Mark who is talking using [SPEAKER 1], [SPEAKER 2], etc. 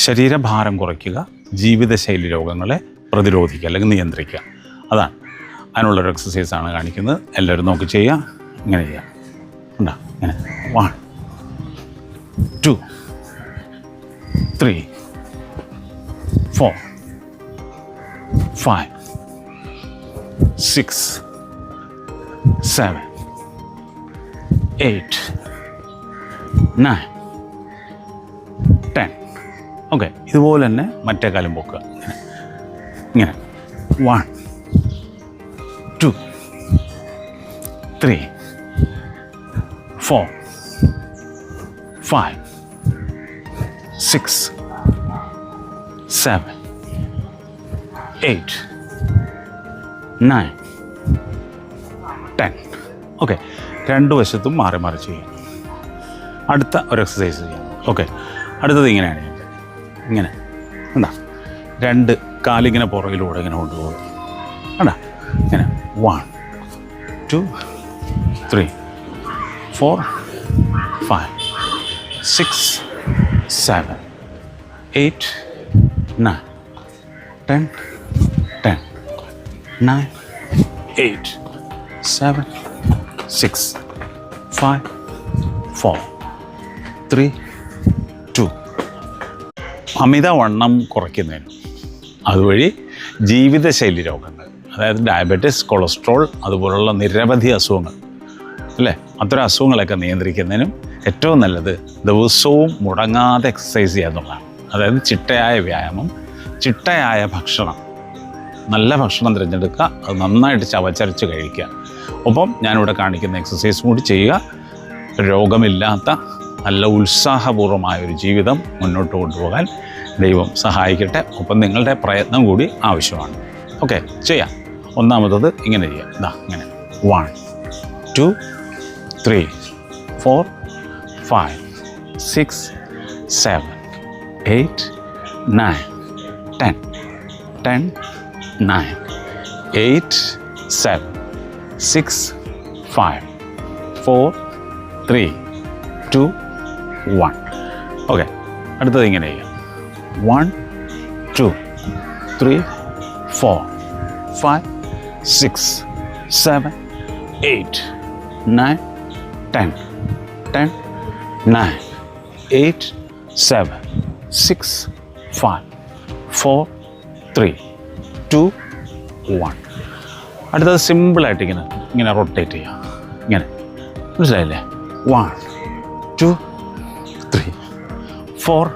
[SPEAKER 1] ശരീരഭാരം കുറയ്ക്കുക ജീവിതശൈലി രോഗങ്ങളെ പ്രതിരോധിക്കുക അല്ലെങ്കിൽ നിയന്ത്രിക്കുക. അതാണ്. അതിനുള്ളൊരു എക്സസൈസാണ് കാണിക്കുന്നത്. എല്ലാവരും നോക്കി ചെയ്യുക. ഇങ്ങനെ ചെയ്യുക. ഉണ്ടാ? ഇങ്ങനെ. One two three four five six seven eight nine okay. ഇതുപോലെ തന്നെ മറ്റേ കാലം പൊക്കുക. ഇങ്ങനെ. One two three four five six seven eight nine ten okay രണ്ട് വശത്തും മാറി മാറി ചെയ്യും അടുത്ത ഒരു എക്സസൈസ് ചെയ്യാം. ഓക്കെ അടുത്തത് ഇങ്ങനെയാണ്. ഇങ്ങനെ. എന്താ രണ്ട് കാലിങ്ങനെ പുറകിലൂടെ ഇങ്ങനെ കൊണ്ടുപോകും. കണ്ടാ? ഇങ്ങനെ. One two three four five six seven eight nine ten ten nine eight seven six five four three two അമിതവണ്ണം കുറയ്ക്കുന്നതിന്. അതുവഴി ജീവിതശൈലി രോഗങ്ങൾ അതായത് ഡയബറ്റിസ് കൊളസ്ട്രോൾ അതുപോലുള്ള നിരവധി അസുഖങ്ങൾ അല്ലേ? അത്തരം അസുഖങ്ങളൊക്കെ നിയന്ത്രിക്കുന്നതിനും ഏറ്റവും നല്ലത് ദിവസവും മുടങ്ങാതെ എക്സസൈസ് ചെയ്യുക എന്നുള്ളതാണ്. അതായത് ചിട്ടയായ വ്യായാമം ചിട്ടയായ ഭക്ഷണം നല്ല ഭക്ഷണം തിരഞ്ഞെടുക്കുക അത് നന്നായിട്ട് ചവച്ചരച്ച് കഴിക്കുക. ഒപ്പം ഞാനിവിടെ കാണിക്കുന്ന എക്സസൈസ് കൂടി ചെയ്യുക. രോഗമില്ലാത്ത നല്ല ഉത്സാഹപൂർവമായ ഒരു ജീവിതം മുന്നോട്ട് കൊണ്ടുപോകാൻ ദൈവം സഹായിക്കട്ടെ. ഒപ്പം നിങ്ങളുടെ പ്രയത്നം കൂടി ആവശ്യമാണ്. ഓക്കെ ചെയ്യാം. ഒന്നാമത്തത് ഇങ്ങനെ ചെയ്യാം. ഇതാ ഇങ്ങനെ. One two three four five six seven eight nine ten ten nine eight seven six five four three two one okay അടുത്തത് ഇങ്ങനെ ചെയ്യാം. One two three four five six seven eight nine ten ten nine eight seven six five four three two one അടുത്തത് സിമ്പിളായിട്ട് ഇങ്ങനെ ഇങ്ങനെ rotate ചെയ്യാം. ഇങ്ങനെ. മനസ്സിലായില്ലേ? One two three four